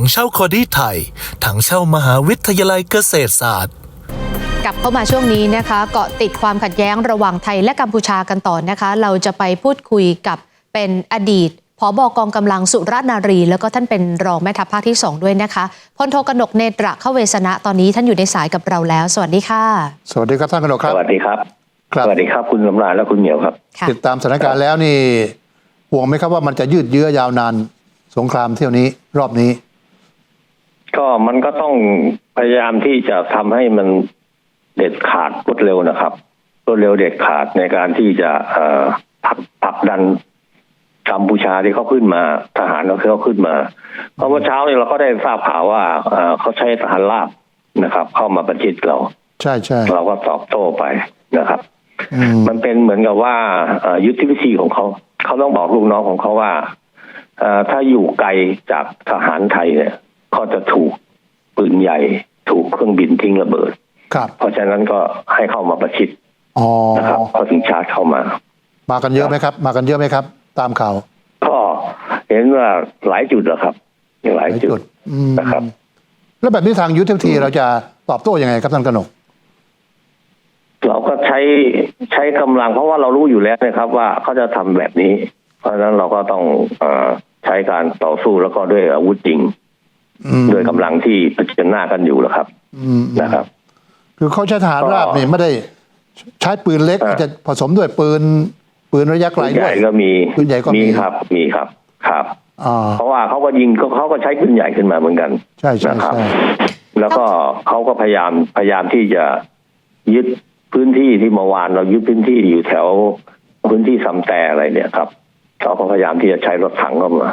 ถังเช่าคอดี้ไทย ถังเช่ามหาวิทยาลัยเกษตรศาสตร์กลับเข้ามาช่วงนี้นะคะเกาะติดความขัดแย้งระหว่างไทยและกัมพูชากันต่อนะคะ เราจะไปพูดคุยกับเป็นอดีตผอบกองกำลังสุรนารี แล้วก็ท่านเป็นรองแม่ทัพภาคที่ 2 ด้วยนะคะพลโทกนกเนตระเข้าเวสนะตอนนี้ท่านอยู่ในสายกับเราแล้ว สวัสดีค่ะ สวัสดีครับท่านกนกครับ สวัสดีครับครับสวัสดีครับคุณสำราญและคุณเหมียวครับค่ะติดตามสถานการณ์แล้วนี่ห่วงไหมครับว่ามันจะยืดเยื้อยาวนานสงครามเที่ยวนี้รอบนี้ ก็มันก็ต้องพยายามที่จะทำให้มันเด็ดขาดรวดเร็วนะครับรวดเร็วเด็ดขาดในการที่จะเอ่อผลักผลักดันกัมพูชาที่เขาขึ้นมา ทหารเขาขึ้นมา เพราะเมื่อเช้าเนี่ยเราก็ได้ทราบข่าวว่าเอ่อเขาใช้ทหารราบนะครับ เข้ามาประชิดเรา ใช่ใช่เราก็ตอบโต้ไปนะครับอืมมันเป็นเหมือนกับว่าเอ่อยุทธวิธีของเขา เขาต้องบอกลูกน้องของเขาว่าเอ่อถ้าอยู่ไกลจากทหารไทยเนี่ย ก็จะถูกปืนใหญ่ ถูกเครื่องบินทิ้งระเบิด ครับ เพราะฉะนั้นก็ให้เข้ามาประชิดอ๋อนะครับเขาถึงชาร์จเข้ามา มากันเยอะไหมครับ มากันเยอะไหมครับ ตามข่าวก็เห็นว่าหลายจุดแล้วครับหลายจุดอืมนะครับ แล้วแบบนี้ทางยุทธวิธีเราจะตอบโต้ยังไงครับท่านกนกเราก็ใช้ใช้กำลังเพราะว่าเรารู้อยู่แล้วนะครับ ว่าเขาจะทำแบบนี้ เพราะฉะนั้นเราก็ต้องเออใช้การต่อสู้แล้วก็ด้วยอาวุธจริงอืม ด้วยกำลังที่เผชิญหน้ากันอยู่แล้วครับอืมนะครับ คือเขาใช้ทหารราบนี่ไม่ได้ใช้ปืนเล็กเออจะผสมด้วยปืน ปืนระยะไกลปืนใหด้วยญ่ก็มีปืนใหญ่ก็มีครับ มีครับครับอ่าเพราะว่าเขาก็ยิงก็เขาก็ใช้ปืนใหญ่ขึ้นมาเหมือนกัน ใช่ใช่นะครับใช่แล้วก็เขาก็พยายามพยายามที่จะยึดพื้นที่ที่เมื่อวานเรายึดพื้นที่อยู่แถวพื้นที่ซัมแต่อะไรเนี่ยครับเขาก็พยายามที่จะใช้รถถังเข้ามา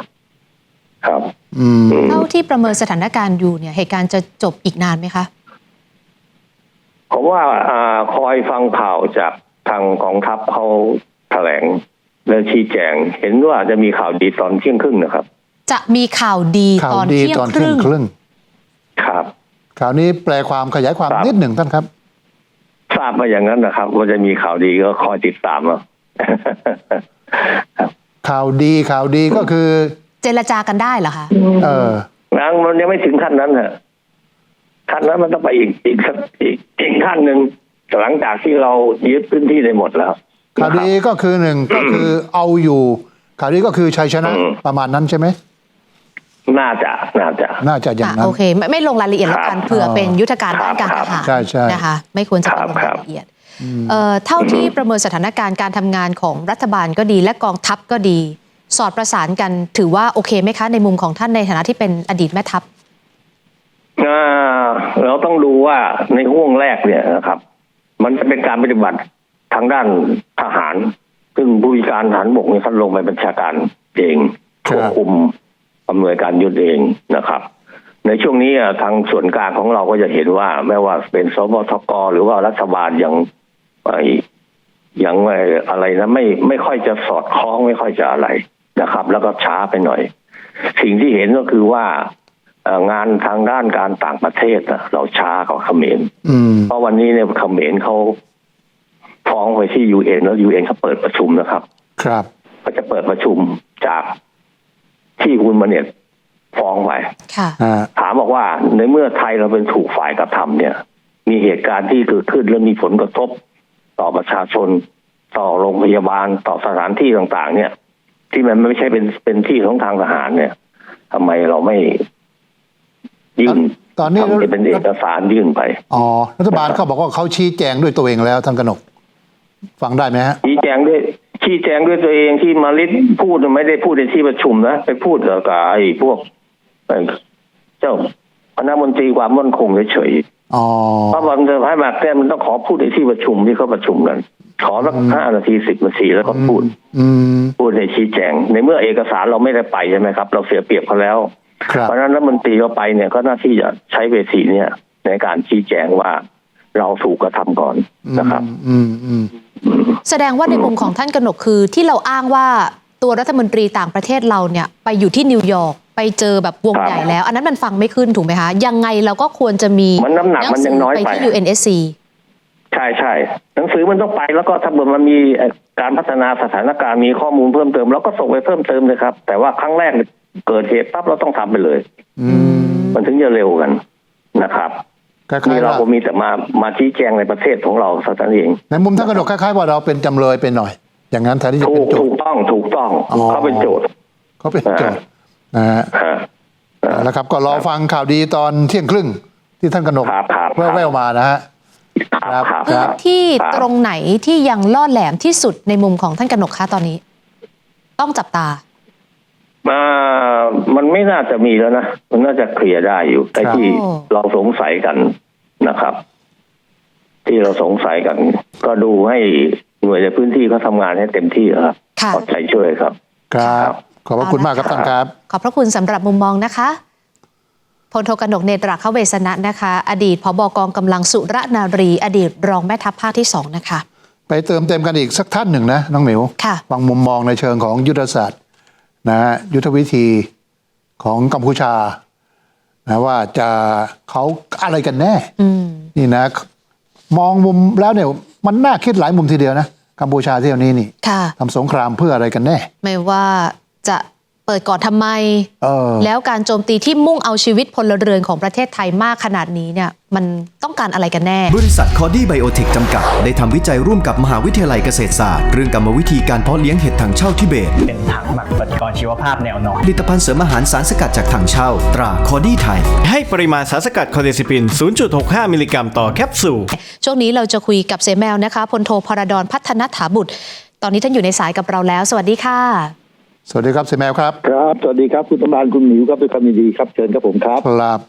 ครับอืมอืมเท่าที่ประเมินสถานการณ์อยู่เนี่ย เหตุการณ์จะจบอีกนานไหมคะ ผมว่าอ่าคอยฟังข่าวจากทางกองทัพเขาแถลงและชี้แจง เห็นว่าจะมีข่าวดีตอนเที่ยงครึ่งนะครับ จะมีข่าวดีข่าวตอนดีเที่ยงตอนคเที่ยรึ่งงครึ่งครับ ข่าวนี้แปลความขยายความครับ นิดหนึ่งท่านครับ ทราบมาอย่างนั้นนะครับว่าจะมีข่าวดีก็คอยติดตามเอาครับข่าวดีข่าวดีก็คือ เจรจากันได้เหรอคะเออยังมันยังไม่ถึงขั้นนั้นฮะขั้นนั้นมันต้องไปอีกอีกสักอีกอีกขั้นหนึ่งหลังจากที่เรายึดพื้นที่ได้หมดแล้วข่าวดีก็คือหนึ่งก็คือเอาอยู่ข่าวดีก็คือชัยชนะอืมประมาณนั้นใช่ไหมน่าจะน่าจะน่าจะอย่างอะนั้นโอเค ไม่ไม่ลงรายละเอียดแล้วกันครับเผื่อเป็นยุทธการด้านการครัทบหารใช่ใช่นะคะ ไม่ควรจะไปลงครัราบยละเอียดเอ่อเท่าที่ประเมินสถานการณ์การทำงานของรัฐบาลก็ดีและกองทัพก็ดี สอดประสานกันถือว่าโอเคไหมคะ ในมุมของท่านในฐานะที่เป็นอดีตแม่ทัพอ่าเราต้องดูว่าในห่วงแรกเนี่ยนะครับ มันจะเป็นการปฏิบัติทางด้านทหาร ซึ่งผู้วิการทหารบกเนี่ยท่านลงไปบัญชาการเองครับควบคุมอำนวยการยุทธเองนะครับ ในช่วงนี้อะทางส่วนกลางของเราก็จะเห็นว่าไม่ว่าเป็นสบทกหรือว่ารัฐบาลยังไอ้ยังไอ้อะไรนะไม่ไม่ค่อยจะสอดคล้องไม่ค่อยจะอะไร นะครับ แล้วก็ช้าไปหน่อย สิ่งที่เห็นก็คือว่าเอ่องานทางด้านการต่างประเทศน่ะเราช้ากว่าเขมรอืมเพราะวันนี้เนี่ยเขมรเขาฟ้องไปที่ยูเอ็นแล้วยูเอ็นเขาเปิดประชุมนะครับ ครับก็จะเปิดประชุมจากที่คุณมาเน็ตฟ้องไปค่ะอ่าถามบอกว่าในเมื่อไทยเราเป็นถูกฝ่ายกระทำเนี่ย มีเหตุการณ์ที่เกิดขึ้นและมีผลกระทบต่อประชาชน ต่อโรงพยาบาลต่อสถานที่ต่าง ๆ เนี่ย ที่มันไม่ใช่เป็นเป็นที่ของทางทหารเนี่ยทำไมเราไม่ยื่นตอนนี้ทำเป็นเอกสารยื่นไป อ๋อ รัฐบาลเขาบอกว่าเขาชี้แจงด้วยตัวเองแล้วท่านกนก ฟังได้ไหมฮะ ชี้แจงด้วย ชี้แจงด้วยตัวเองที่มาลิดพูดไม่ได้พูดในที่ประชุมนะ ไปพูดกับไอ้พวกไอ้เจ้าคณะมนตรีความมั่นคงเฉยอ๋อๆเพราะมันจะให้มาแก้มันต้องขอพูดในที่ประชุมที่เขาประชุมกัน ขอสักห้านาทีสิบนาทีแล้วก็พูดอืมพูดในชี้แจง ในเมื่อเอกสารเราไม่ได้ไปใช่ไหมครับ เราเสียเปรียบเขาแล้วครับเพราะฉะนั้นรัฐมนตรีก็ไปเนี่ยก็หน้าที่จะใช้เวทีเนี่ย ในการชี้แจงว่าเราถูกกระทำก่อนนะครับอืมอืมแสดงว่าในมุมของท่านกนกคือที่เราอ้างว่าตัวรัฐมนตรีต่างประเทศเราเนี่ย ไปอยู่ที่นิวยอร์กไปเจอแบบวงครับใหญ่แล้ว อันนั้นมันฟังไม่ขึ้นถูกไหมคะ ยังไงเราก็ควรจะมีมันน้ำหนักมันยังน้อยไปไปที่ UNSC ใช่ใช่หนังสือมันต้องไปแล้วก็ถ้าเกิดมันมีเอ่อการพัฒนาสถานการณ์มีข้อมูลเพิ่มเติมเราก็ส่งไปเพิ่มเติมเลยครับ แต่ว่าครั้งแรกเกิดเหตุปั๊บเราต้องทำไปเลย อืมมันถึงจะเร็วกันนะครับคล้านี่ยๆเราว่าก็มีแต่มามาชี้แจงในประเทศของเราเท่านั้นเองในมุมท่านกระดกคล้ายๆว่าเราเป็นจำเลยไปหน่อย อย่างนั้นแทนที่จะถูเป็นกโจถูทกย์ต้องถูกต้องอ๋อเขาเป็นโจทย์เขาเป็นโจทย์นะฮะฮะแล้วครับก็รอฟังข่าวดีตอนเที่ยงครึ่งที่ท่านกนกครับครับแว่วๆมานะฮะ ครับครับ พื้คนรับที่ครับตรงไหนที่ยังล่อแหลมที่สุดในมุมของท่านกนกคะตอนนี้ ต้องจับตา มามันไม่น่าจะมีแล้วนะ มันน่าจะเคลียร์ได้อยู่ไอ้ครับที่โอ้ เราสงสัยกันนะครับ ที่เราสงสัยกัน ก็ดูให้หน่วยในพื้นที่เขาทำงานให้เต็มที่ครับค่ะขอใจช่วยครับ ครับ ขอบพระคุณมากครับท่านครับ ขอบพระคุณสำหรับมุมมองนะคะพ ลโทกนกเนตราเข้าเวสนะนะคะ อดีตผบกองกำลังสุรนารี อดีตรองแม่ทัพภาคที่สองนะคะ ไปเติมเต็มกันอีกสักท่านหนึ่งนะน้องหมิวค่ะฟังมุมมองในเชิงของยุทธศาสตร์นะฮะยุทธวิธีของกัมพูชานะว่าจะเขาอะไรกันแน่อืมนี่นะ มองมุมแล้วเนี่ยมันน่าคิดหลายมุมทีเดียวนะกัมพูชาเที่ยวนี้นี่ค่ะทำสงครามเพื่ออะไรกันแน่ ไม่ว่าจะ เปิดก่อนทำไม เออ แล้วการโจมตีที่มุ่งเอาชีวิตพลเรือนของประเทศไทยมากขนาดนี้เนี่ยมันต้องการอะไรกันแน่ บริษัทคอดี้ไบโอเทคจำกัด ได้ทำวิจัยร่วมกับมหาวิทยาลัยเกษตรศาสตร์ เรื่องกรรมวิธีการเพาะเลี้ยงเห็ดถังเช่าทิเบต เป็นถังหมักปฏิกรณ์ชีวภาพแนวนอน ผลิตภัณฑ์เสริมอาหารสารสกัดจากถังเช่า ตราคอดี้ไทย ให้ปริมาณสารสกัดคอเดซิปิน 0.65 มิลลิกรัมต่อแคปซูล ช่วงนี้เราจะคุยกับเสแมวนะคะพลโทพรดรพัฒนถาบุตร ตอนนี้ท่านอยู่ในสายกับเราแล้ว สวัสดีค่ะ สวัสดีครับเซแมวครับ ครับ สวัสดีครับ คุณตำรานคุณหมิวครับด้วยความยินดีครับเชิญครับผมครับครับ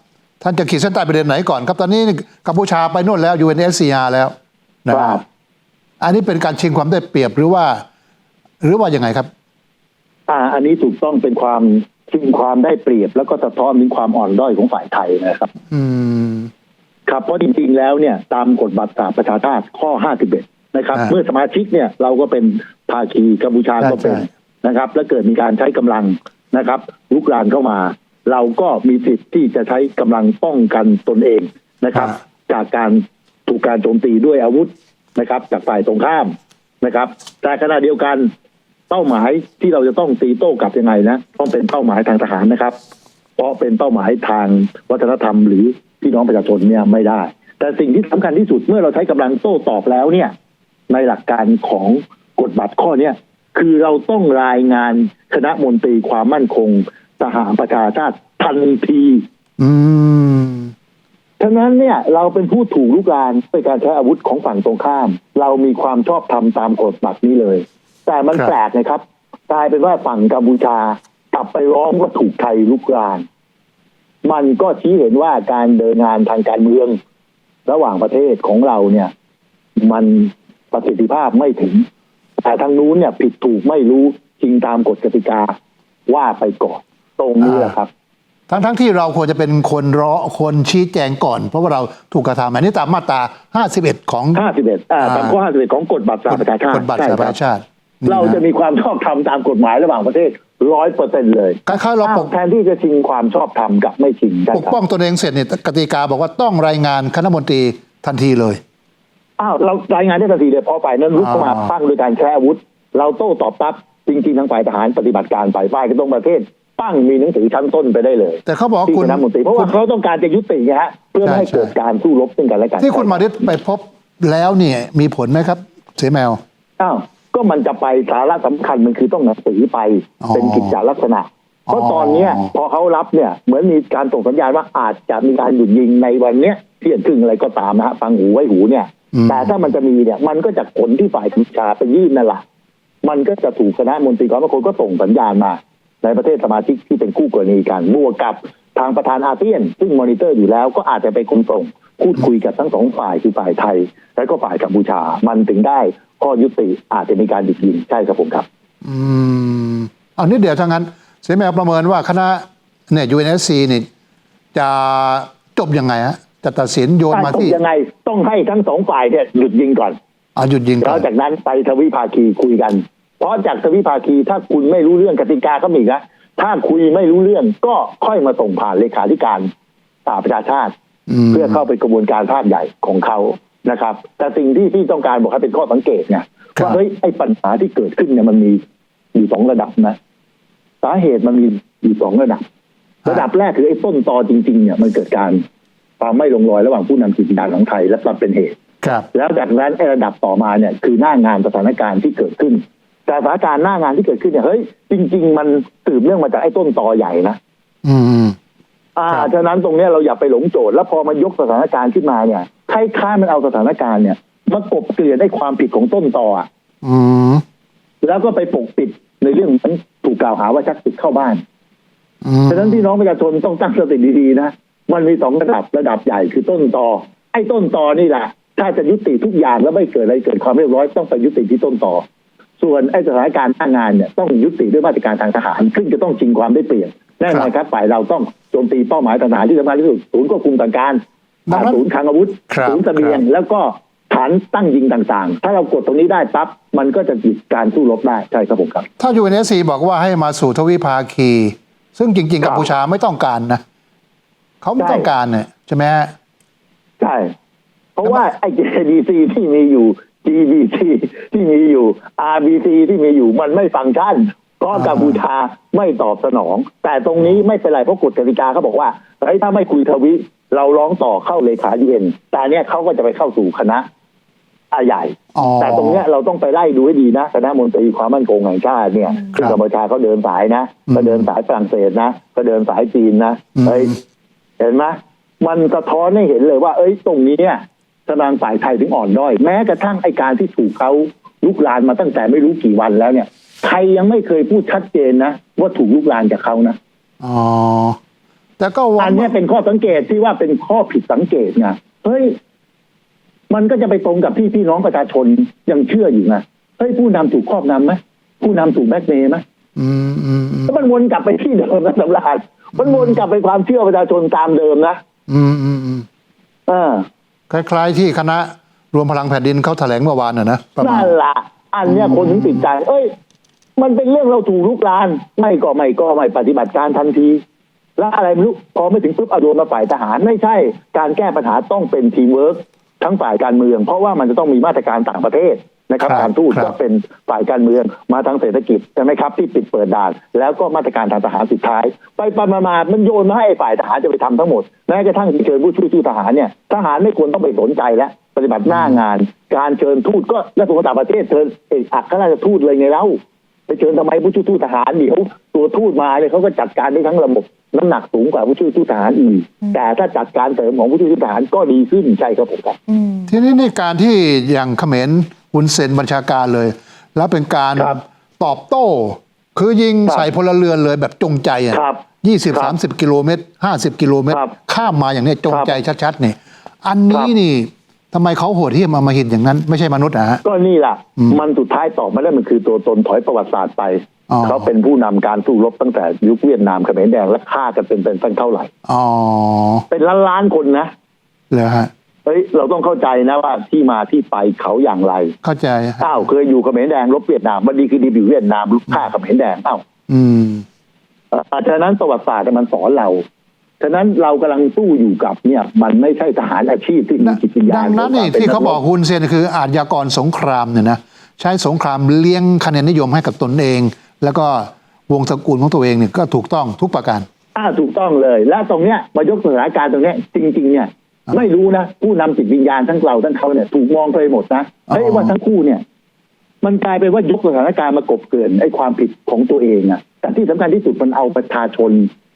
ท่านจะขีดเส้นใต้ประเด็นไหนก่อนครับตอนนี้กัมพูชาไปโน่นแล้ว UNSCR แล้วนะครับอันนี้เป็นการชิงความได้เปรียบหรือว่า หรือว่ายังไงครับ อ่า อันนี้ถูกต้องเป็นความชิงความได้เปรียบ แล้วก็สะท้อนถึงความอ่อนด้อยของฝ่ายไทยนะครับ อืม ครับเพราะจริงๆแล้วเนี่ย ตามกฎบัตรสหประชาชาติข้อ 51 นะครับอ่าเมื่อสมาชิกเนี่ย เราก็เป็นภาคีกัมพูชาใช่ก็เป็นใช่ นะครับ แล้วเกิดมีการใช้กำลังนะครับลุกรานเข้ามา เราก็มีสิทธิ์ที่จะใช้กำลังป้องกันตนเองนะครับ จากการถูกการโจมตีด้วยอาวุธนะครับ จากฝ่ายตรงข้ามนะครับ แต่ขณะเดียวกันเป้าหมายที่เราจะต้องตีโต้กลับยังไงนะต้องเป็นเป้าหมายทางทหารนะครับ เพราะเป็นเป้าหมายทางวัฒนธรรม หรือพี่น้องประชาชนเนี่ยไม่ได้ แต่สิ่งที่สำคัญที่สุดเมื่อเราใช้กำลังโต้ตอบแล้วเนี่ย ในหลักการของกฎบัตรข้อเนี้ย คือเราต้องรายงานคณะมนตรีความมั่นคงสหประชาชาติทันทีอืมฉะนั้นเนี่ยเราเป็นผู้ถูกลุกรานด้วยการใช้อาวุธของฝั่งตรงข้าม เรามีความชอบธรรมตามกฎบัตรนี้เลย แต่มันครับแปลกนะครับกลายเป็นว่าฝั่งกัมพูชากลับไปร้องว่าถูกไทยลุกราน มันก็ชี้เห็นว่าการเดินงานทางการเมือง ระหว่างประเทศของเราเนี่ย มันประสิทธิภาพไม่ถึง แต่ทางนู้นเนี่ยผิดถูกไม่รู้จริงตามกฎกติกาว่าไปก่อนตรงนี้แหละครับทั้งทั้งที่เราควรจะเป็นคนร้อคนชี้แจงก่อน เพราะว่าเราถูกกระทำอันนี้ตามมาตรา 51 ของ 51อ่าตามข้อ51 ของกฎบัตรสหประชาชาติกฎบัตรใช่สหคปบระชาชาตินี่นเราจะมีความชอบธรรมตามกฎหมายระหว่างประเทศร้อยเปอร์เซ็นเลยคล้ายๆเราปอ้าวกแทนที่จะชิงความชอบธรรมกับไม่ชิงใช่ปกครับป้องตนเองเสร็จเนี่ยกติกาบอกว่าต้องรายงานคณะมนตรีทันทีเลย อ้าวเรารายงานได้ทันทีเลยพอฝ่ายนั้นรุกเข้ามาอ่าปั้งโดยการใช้อาวุธ เราโต้ตอบปั๊บจริงๆทางฝ่ายทหารปฏิบัติการฝ่ายฝ่ายก็ต้องประเทศปั้งมีหนังสือชั้นต้นไปได้เลย แต่เขาบอกว่าที่คุณคณะมนตรีเพราะว่าเขาต้องการจะยุติไงฮะเพื่อไม่ให้ใช่เกิดการสู้รบซึ่งกันและกันที่คุณมาริศไปพบแล้วเนี่ยมีผลไหมครับ เสแมวอ้าวก็มันจะไปสาระสำคัญมันคือต้องหนังสือไปอ๋อเป็นกิจจลักษณะเพราะอ๋อตอนเนี้ยพอเขารับเนี่ยเหมือนมีการส่งสัญญาณว่าอาจจะมีการหยุดยิงในวันเนี้ยเที่ยงครึ่งอะไรก็ตามนะฮะฟังหูไว้หูเนี่ยอืม แต่ถ้ามันจะมีเนี่ย มันก็จากผลที่ฝ่ายกัมพูชาไปยื่นนั่นแหละมันก็จะถูกคณะมนตรีความมั่นคงก็ส่งสัญญาณมา ในประเทศสมาชิกที่เป็นคู่กรณีกันบวกกับทางประธานอาเซียน ซึ่งมอนิเตอร์อยู่แล้วก็อาจจะไปคุมส่งพูดคุยกับทั้งสองฝ่ายคือฝ่ายไทย และก็ฝ่ายกัมพูชา มันถึงได้ข้อยุติอาจจะมีการหยุดยิงใช่ครับผมครับ อืมเอานิดเดียวถ้างั้นเสแมวประเมินว่าคณะเนี่ย UNSC นี่จะจบยังไงฮะ จะตัดสินโยนมาต้องที่ยังไง ต้องให้ทั้งสองฝ่ายเนี่ยหยุดยิงก่อนอาหยุดยิงก่แล้อวนจากนั้นไปทวิภาคีคุยกัน เพราะจากทวิภาคีถ้าคุณไม่รู้เรื่องกติกาก็มีนะถ้าคุยไม่รู้เรื่องก็ค่อยมาส่งผ่านเลขาธิการสหประชาชาติมเพื่อเข้าไปกระบวนการภาพใหญ่ของเขานะครับ แต่สิ่งที่ที่ต้องการบอกให้เป็นข้อสังเกตไงครับว่าเฮ้ยไอ้ปัญหาที่เกิดขึ้นเนี่ยมันมีอยู่สองระดับนะ สาเหตุมันมีอยู่สองระดับ ระดับแรกคือไอ้ต้นตอจริง ๆ เนี่ยมันเกิดการ ความไม่ลงรอยระหว่างผู้นำจิตวิญญาณของไทยและปรับเป็นเหตุครับแล้วจากนั้นไอ้ระดับต่อมาเนี่ยคือหน้างานสถานการณ์ที่เกิดขึ้น แต่สถานการณ์หน้างานที่เกิดขึ้นเนี่ยเฮ้ยจริง ๆ มันสืบเนื่องมาจากไอ้ต้นตอใหญ่นะอืมอ่าครับฉะนั้นตรงเนี้ยเราอย่าไปหลงโจทย์แล้วพอมันยกสถานการณ์ขึ้นมาเนี่ยคล้ายๆมันเอาสถานการณ์เนี่ยมากบเกลื่อนไอ้ความผิดของต้นตออะอืมแล้วก็ไปปกปิดในเรื่องนั้นถูกกล่าวหาว่าชักศึกเข้าบ้านอืมฉะนั้นพี่น้องประชาชนต้องตั้งสติดีๆนะ มันมีสองระดับระดับใหญ่คือต้นตอไอ้ต้นตอนี่แหละถ้าจะยุติทุกอย่างแล้วไม่เกิดอะไรเกิดความเรียบร้อยต้องไปยุติที่ต้นตอส่วนไอ้สถานการณ์หน้างานเนี่ยต้องยุติด้วยมาตรการทางทหารซึ่งจะต้องชิงความได้เปรียบแน่นอนครับฝ่ายเราต้องโจมตีเป้าหมายทหารที่สำคัญที่สุดศูนย์ควบคุมต่างการดังนั้นศูนย์คลังอาวุธครับศูนย์เสบียงครับแล้วก็ฐานตั้งยิงต่างๆ ถ้าเรากดตรงนี้ได้ปั๊บมันก็จะหยุดการสู้รบได้ใช่ครับผมครับ ถ้า UNSC บอกว่าให้มาสู่ทวิภาคี ซึ่งจริงๆครับกัมพูชาไม่ต้องการนะ เขาไม่ใช่ต้องการเนี่ยใช่ไหมฮะใช่ เพราะว่าไอ้ JDC ที่มีอยู่ GBC ที่มีอยู่ RBC ที่มีอยู่มันไม่ฟังก์ชันเพราะอ่ากัมพูชาไม่ตอบสนอง แต่ตรงนี้ไม่เป็นไรเพราะกฎกติกาเขาบอกว่าเฮ้ยถ้าไม่คุยทวิเราร้องต่อเข้าเลขายูเอ็นแต่เนี้ยเขาก็จะไปเข้าสู่คณะอาใหญ่อ๋อแต่ตรงเนี้ยเราต้องไปไล่ดูให้ดีนะคณะมนตรีความมั่นคงแห่งชาติเนี่ยครัคือบกัมพูชาเขาเดินสายนะอืมก็เดินสายฝรั่งเศสนะก็เดินสายจีนนะอืมเฮ้ย เห็นไหมมันสะท้อนให้เห็นเลยว่า เอ้ยตรงนี้เนี่ยทางฝ่ายไทยถึงอ่อนด้อย แม้กระทั่งไอการที่ถูกเขาลุกลานมาตั้งแต่ไม่รู้กี่วันแล้วเนี่ยใครยังไม่เคยพูดชัดเจนนะว่าถูกลุกลานจากเขานะอ๋อแต่ก็หวัอังนเนี้ยเป็นข้อสังเกตที่ว่าเป็นข้อผิดสังเกตไงเฮ้ยมันก็จะไปตรงกับที่พี่น้องประชาชนยังเชื่ออยู่ไงเฮ้ยผู้นำถูกครอบงำไหมผู้นำถูกแบล็กเมย์ไหมอืมอืมอืมแล้วมันวนกลับไปที่เดิมนะสำราญ มันวนกลับไปความเชื่อประชาชนตามเดิมนะ อืมอืมอืมเออคล้ายๆ ที่คณะรวมพลังแผ่นดินเขาแถลงเมื่อวานน่ะนะประมาณนั่นละอันเนี้ยคนถึงติดใจ เอ้ย มันเป็นเรื่องเราถูกลุกลาน ไม่ก็ไม่ก็ไม่ปฏิบัติการทันที แล้วอะไรไม่รู้พอไม่ถึงปุ๊บเอาโดนมาฝ่ายทหารไม่ใช่ การแก้ปัญหาต้องเป็นทีมเวิร์กทั้งฝ่ายการเมือง เพราะว่ามันจะต้องมีมาตรการต่างประเทศ นะครับครับการทูตครับก็เป็นฝ่ายการเมืองมาทางเศรษฐกิจใช่ไหมครับที่ปิดเปิดด่าน แล้วก็มาตรการทางทหารสุดท้าย ไปไปมามามันโยนมาให้ฝ่ายทหารจะไปทำทั้งหมดแม้กระทั่งเชิญผู้ช่วยทูตทหารเนี่ยทหารไม่ควรต้องไปสนใจแล้วปฏิบัติหน้างาน การเชิญทูตก็กระทรวงต่างประเทศเชิญเอกอัครราชทูตเลยไงเล่าไปเชิญทำไมผู้ช่วยทูตทหารเดี๋ยวตัวทูตมาเนี่ยเขาก็จัดการได้ทั้งระบบน้ำหนักสูงกว่าผู้ช่วยทูตทหารอีก แต่ถ้าจัดการเสริมของผู้ช่วยทูตทหารก็ดีขึ้นใช่ครับผมครับอืมทีนี้นี่การที่อย่างเขมร หุนเซนบัญชาการเลย แล้วเป็นการครับตอบโต้ คือยิงครับใส่พลเรือนเลยแบบจงใจอะครับยี่สิบครัสามบสิบกิโลเมตรห้าสิบกิโลเมตร ครับข้ามมาอย่างเนี้ยจงครับใจชัดๆนี่อันนี้ครับ นี่ทำไมเขาโหดเหี้ยมอำมหิตอย่างนั้น ไม่ใช่มนุษย์นะฮะ ก็นี่แหละอืมมันสุดท้ายตอบมาได้มันคือตัวตนถอยประวัติศาสตร์ไป อ๋อ เขาเป็นผู้นำการสู้รบตั้งแต่ยุคเวียดนามเขมรแดงและฆ่ากันเป็นเป็นตั้งเท่าไหร่ อ๋อเป็นล้านล้านๆคนนะ เหรอฮะ เฮ้ยเราต้องเข้าใจนะว่าที่มาที่ไปเขาอย่างไร เข้าใจฮะอ้าวเคยอยู่เขมรแดงรบเวียดนามวันดีคือดีอยู่เวียดนามลุกฆ่าเขมรแดงอ้าวอืมเอ่อฉะนั้นประวัติศาสตร์มันสอนเราฉะนั้นเรากำลังสู้อยู่กับเนี่ย มันไม่ใช่ทหารอาชีพที่มีจิตวิญญาดัณงนั้นนี่ขงควมป็ที่เขาบอกนัรฮุนเซนคืออาชญากรสงครามเนี่ยนะใช้สงครามเลี้ยงคะแนนนิยมให้กับตนเอง แล้วก็วงตระกูลของตัวเองเนี่ยก็ถูกต้องทุกประการอ่าถูกต้องเลย และตรงเนี้ยมายกสถานการณ์ตรงเนี้ยจริง ๆ เนี่ยอ่า ไม่รู้นะผู้นำจิตวิญญาณทั้งเราทั้งเขาเนี่ยถูกมองไปหมดนะอ๋อเฮ้ยว่าทั้งคู่เนี่ย มันกลายเป็นว่ายกสถานการณ์มากบเกลื่อนไอ้ความผิดของตัวเองอะแต่ที่สำคัญที่สุดมันเอาประชาชน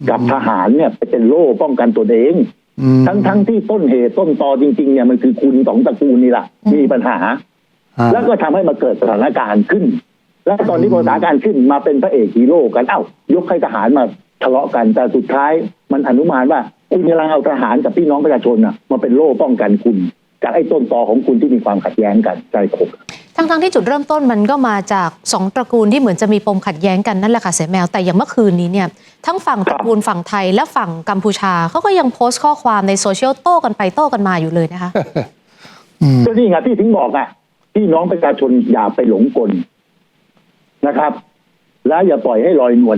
กับทหารเนี่ยไปเป็นโล่ป้องกันตัวเองอืมทั้งทั้งที่ต้นเหตุต้นตอจริง ๆ เนี่ยมันคือคุณสองตระกูลนี่แหละมีปัญหาฮะแล้วก็ทำให้มาเกิดสถานการณ์ขึ้น แล้วตอนนี้พอสถานการณ์ขึ้นมาเป็นพระเอกฮีโร่กันเอ้ายกให้ทหารมาทะเลาะกันแต่สุดท้ายมันอนุมานว่า คุณกำลังเอาทหารกับพี่น้องประชาชนน่ะมาเป็นโล่ป้องกันคุณ จากไอ้ต้นตอของคุณที่มีความขัดแย้งกันใจผมทั้งทั้งๆที่จุดเริ่มต้นมันก็มาจากสองตระกูลที่เหมือนจะมีปมขัดแย้งกันนั่นแหละค่ะเสยแมวแต่อย่างเมื่อคืนนี้เนี่ยทั้งฝั่งตระกูลฝั่งไทยและฝั่งกัมพูชาเขาก็ยังโพสต์ข้อความในโซเชียลโต้กันไปโต้กันมาอยู่เลยนะคะอืมก็นี่ไงที่ถึงบอกอะพี่น้องประชาชนอย่าไปหลงกลนะครับ แล้วอย่าปล่อยให้ลอยนวล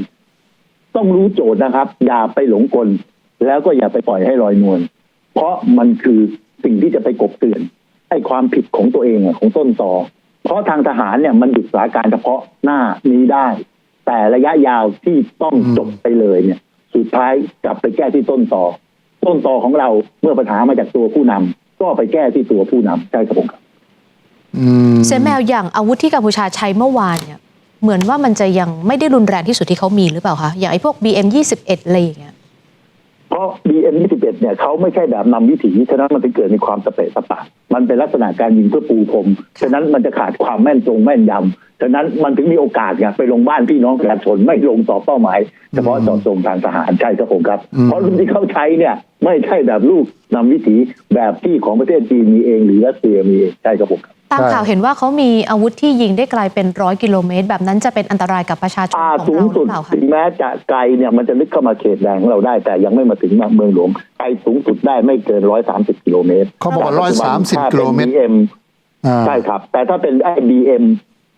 ต้องรู้โจทย์นะครับ อย่าไปหลงกล แล้วก็อย่าไปปล่อยให้ลอยนวลเพราะมันคือสิ่งที่จะไปกบเกลื่อนไอ้ความผิดของตัวเองอะของต้นตอเพราะทางทหารเนี่ยมันหยุดสถานการณ์เฉพาะหน้านี้ได้ แต่ระยะยาวที่ต้องจบไปเลยเนี่ย สุดท้ายกลับไปแก้ที่ต้นตอต้นตอของเราเมื่อปัญหามาจากตัวผู้นำก็ไปแก้ที่ตัวผู้นำใช่ครับผมครับอืมเซแมวอย่างอาวุธที่กัมพูชาใช้เมื่อวานเนี่ยเหมือนว่ามันจะยังไม่ได้รุนแรงที่สุดที่เขามีหรือเปล่าคะอย่างไอ้พวก BM 21 อะไรอย่างเงี้ย เพราะ BM 21 เนี่ยเขาไม่ใช่แบบนำวิถีฉะนั้นมันถึงเกิดมีความสเปะสปะ มันเป็นลักษณะการยิงเพื่อปูพรมฉะนั้นมันจะขาดความแม่นตรงแม่นยำฉะนั้นมันถึงมีโอกาสไงไปลงบ้านพี่น้องประชาชนไม่ลงต่อเป้าหมายเฉพาะเจาะจงทางทหารใช่ครับผมครับอืมเพราะรุ่นที่เขาใช้เนี่ย ไม่ใช่แบบลูกนำวิถีแบบที่ของประเทศจีนมีเอง หรือรัสเซียมีเองใช่ครับผมครับตามข่าวเห็นว่าเขามีอาวุธที่ยิงได้ไกลเป็นร้อยกิโลเมตร แบบนั้นจะเป็นอันตรายกับประชาชนอ่าของสูงเราหสุรืดอเปล่าคะถึงแม้จะไกลเนี่ยมันจะลึกเข้ามาเขตแดนของเราได้ แต่ยังไม่มาถึงเมืองหลวงไปสูงสุดได้ไม่เกินร้อยสามสิบกิโลเมตรเขาบอกว่าแต่ปัจจุบัน130ถ้ากิโลเมตรป็น BM อ่าใช่ครับ แต่ถ้าเป็นไอ้บีเอ็ม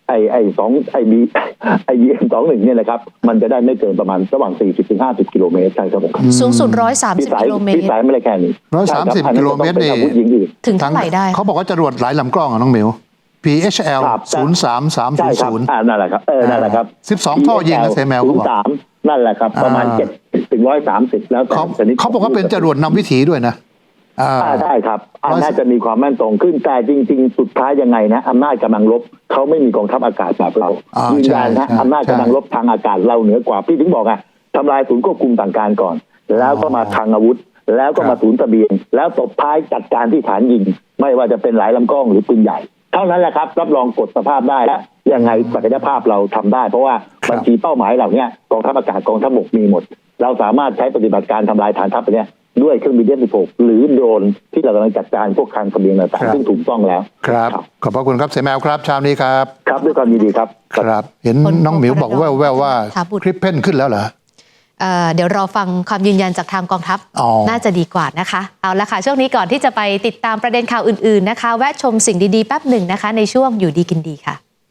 ไอ้ไอ้สองไอ้บีไอ้บีเอ็มสองหนึ่งเนี่ยนะครับ มันจะได้ไม่เกินประมาณระหว่างสี่สิบถึงห้าสิบกิโลเมตรใช่ครับผมสูงสุดพิ130สัยกิโลเมตพิรสัยไม่ได้แค่นี้ร้อยสามสิบใช่คกิโลเมตรอันนี่นี้ต้องเป็นอาวุธยิงอื่นถึงเท่าไหร่ได้ เขาบอกว่าจรวดหลายลำกล้องอะน้องหมิว PHL ครับ03300ใช่ครับอ่านั่นแหละครับเออนั่นแหละครับสิบสองท่อยิงนะเซแมวศูเขานบอกย์สามนั่นแหละครับ ประมาณอ่าเจ็ดถึงร้อยสามสิบแล้วแต่เขาชนิดเขาบอกว่าเป็นจรวดนำวิถีด้วยนะ อ่าอ่าใช่ครับอันร้อยน่าจะมีความแม่นตรงขึ้นแต่จริง ๆ สุดท้ายยังไงนะอำนาจกำลังลบเขาไม่มีกองทัพอากาศแบบเราอ่ายืนยันนะใช่ใช่อำนาจกำลังลบทางอากาศเราเหนือกว่าพี่ถึงบอกไงทำลายศูนย์ควบคุมต่างการก่อน แล้วก็มาทางอาวุธ แล้วก็ครัมาบศูนย์ทะเบียน แล้วตบท้ายจัดการที่ฐานยิง ไม่ว่าจะเป็นหลายลำกล้องหรือปืนใหญ่ เท่านั้นแหละครับ รับรองกดสภาพได้และยังไงศักยภาพเราทำได้ เพราะว่าบัญชีเป้าหมายเหล่าเนี้ยกองทัพอากาศกองทัพบกมีหมด เราสามารถใช้ปฏิบัติการทำลายฐานทัพอันเนี้ย ด้วยเครื่องบิน F-16 หรือโดรนที่เรากำลังจัดการพวกคลังเสบียงต่างครับๆซึ่งถูกต้องแล้ว ครับ ขอบพระคุณครับเซแมวครับเช้านี้ครับ ครับด้วยความยินดีครับ ครับ เห็นคนน้องหมิวบอกแว่วๆว่าถาบุตรคลิปเพนขึ้นแล้วเหรอเอ่อเดี๋ยวรอฟังความยืนยันจากทางกองทัพอ๋อน่าจะดีกว่านะคะ เอาละค่ะ ช่วงนี้ก่อนที่จะไปติดตามประเด็นข่าวอื่นๆนะคะ แวะชมสิ่งดีๆแป๊บหนึ่งนะคะ ในช่วงอยู่ดีกินดีค่ะ